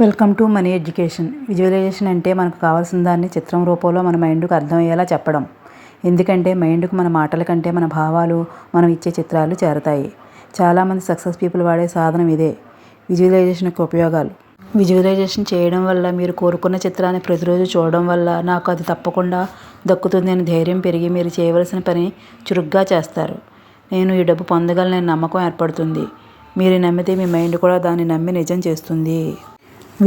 Welcome to money education. Visualisation అంటే మనకు కావాల్సిన దాన్ని చిత్రం రూపంలో మన మైండ్కు అర్థమయ్యేలా చెప్పడం. ఎందుకంటే మైండ్కు మన మాటల కంటే మన భావాలు మనం ఇచ్చే చిత్రాలు చేరతాయి. చాలామంది సక్సెస్ పీపుల్ వాడే సాధనం ఇదే. విజువలైజేషన్ యొక్క ఉపయోగాలు. విజువలైజేషన్ చేయడం వల్ల మీరు కోరుకున్న చిత్రాన్ని ప్రతిరోజు చూడడం వల్ల నాకు అది తప్పకుండా దక్కుతుంది అని ధైర్యం పెరిగి మీరు చేయవలసిన పని చురుగ్గా చేస్తారు. నేను ఈ డబ్బు పొందగలనని నమ్మకం ఏర్పడుతుంది. మీరు నమ్మితే మీ మైండ్ కూడా దాన్ని నమ్మి నిజం చేస్తుంది.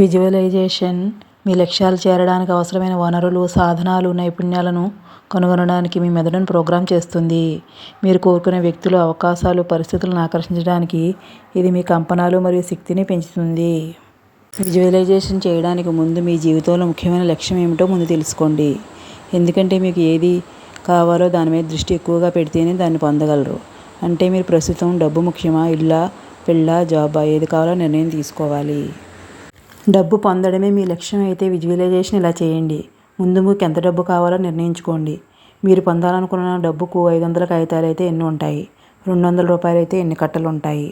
విజువలైజేషన్ మీ లక్ష్యాలు చేరడానికి అవసరమైన వనరులు సాధనాలు నైపుణ్యాలను కనుగొనడానికి మీ మెదడును ప్రోగ్రామ్ చేస్తుంది. మీరు కోరుకునే వ్యక్తులు అవకాశాలు పరిస్థితులను ఆకర్షించడానికి ఇది మీ కంపనాలు మరియు శక్తిని పెంచుతుంది. విజువలైజేషన్ చేయడానికి ముందు మీ జీవితంలో ముఖ్యమైన లక్ష్యం ఏమిటో ముందు తెలుసుకోండి. ఎందుకంటే మీకు ఏది కావాలో దాని మీద దృష్టి ఎక్కువగా పెడితేనే దాన్ని పొందగలరు. అంటే మీరు ప్రస్తుతం డబ్బు ముఖ్యమా ఇల్లా పిల్ల జాబా ఏది కావాలో నిర్ణయం తీసుకోవాలి. డబ్బు పొందడమే మీ లక్ష్యం అయితే విజువలైజేషన్ ఇలా చేయండి. ముందు మీకు ఎంత డబ్బు కావాలో నిర్ణయించుకోండి. మీరు పొందాలనుకున్న డబ్బుకు ఐదు వందల కాగితాలు అయితే ఎన్ని ఉంటాయి. రెండు వందల రూపాయలు అయితే ఎన్ని కట్టలు ఉంటాయి?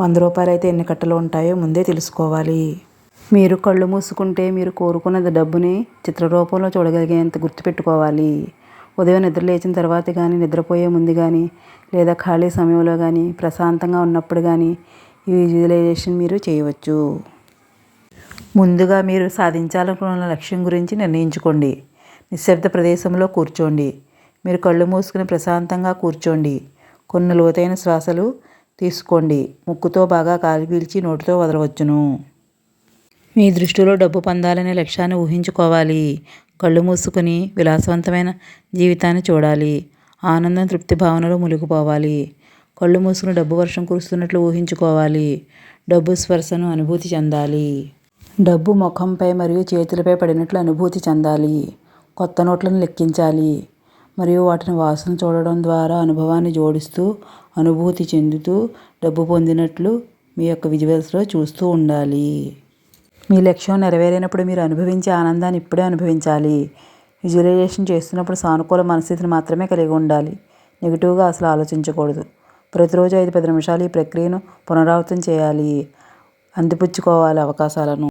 వంద రూపాయలు అయితే ఎన్ని కట్టలు ఉంటాయో ముందే తెలుసుకోవాలి. మీరు కళ్ళు మూసుకుంటే మీరు కోరుకున్న డబ్బుని చిత్రరూపంలో చూడగలిగేంత గుర్తుపెట్టుకోవాలి ఉదయం నిద్ర లేచిన తర్వాత కానీ నిద్రపోయే ముందు కానీ లేదా ఖాళీ సమయంలో కానీ ప్రశాంతంగా ఉన్నప్పుడు కానీ ఈ విజువలైజేషన్ మీరు చేయవచ్చు. ముందుగా మీరు సాధించాలనుకున్న లక్ష్యం గురించి నిర్ణయించుకోండి. నిశ్శబ్ద ప్రదేశంలో కూర్చోండి. మీరు కళ్ళు మూసుకుని ప్రశాంతంగా కూర్చోండి. కొన్ని లోతైన శ్వాసలు తీసుకోండి. ముక్కుతో బాగా కాలు పీల్చి నోటితో వదలవచ్చును. మీ దృష్టిలో డబ్బు పొందాలనే లక్ష్యాన్ని ఊహించుకోవాలి. కళ్ళు మూసుకుని విలాసవంతమైన జీవితాన్ని చూడాలి. ఆనందం తృప్తి భావనలో మునిగిపోవాలి. కళ్ళు మూసుకుని డబ్బు వర్షం కురుస్తున్నట్లు ఊహించుకోవాలి. డబ్బు స్పర్శను అనుభూతి చెందాలి. డబ్బు ముఖంపై మరియు చేతులపై పడినట్లు అనుభూతి చెందాలి. కొత్త నోట్లను లెక్కించాలి. మరియు వాటిని వాసన చూడడం ద్వారా అనుభవాన్ని జోడిస్తూ అనుభూతి చెందుతూ డబ్బు పొందినట్లు మీ యొక్క విజువల్స్లో చూస్తూ ఉండాలి. మీ లక్ష్యం నెరవేరినప్పుడు మీరు అనుభవించే ఆనందాన్ని ఇప్పుడే అనుభవించాలి. విజువలైజేషన్ చేస్తున్నప్పుడు సానుకూల మనస్థితిని మాత్రమే కలిగి ఉండాలి. నెగిటివ్గా అసలు ఆలోచించకూడదు. ప్రతిరోజు ఐదు పది నిమిషాలు ఈ ప్రక్రియను పునరావృతం చేయాలి. అందిపుచ్చుకోవాలి అవకాశాలను.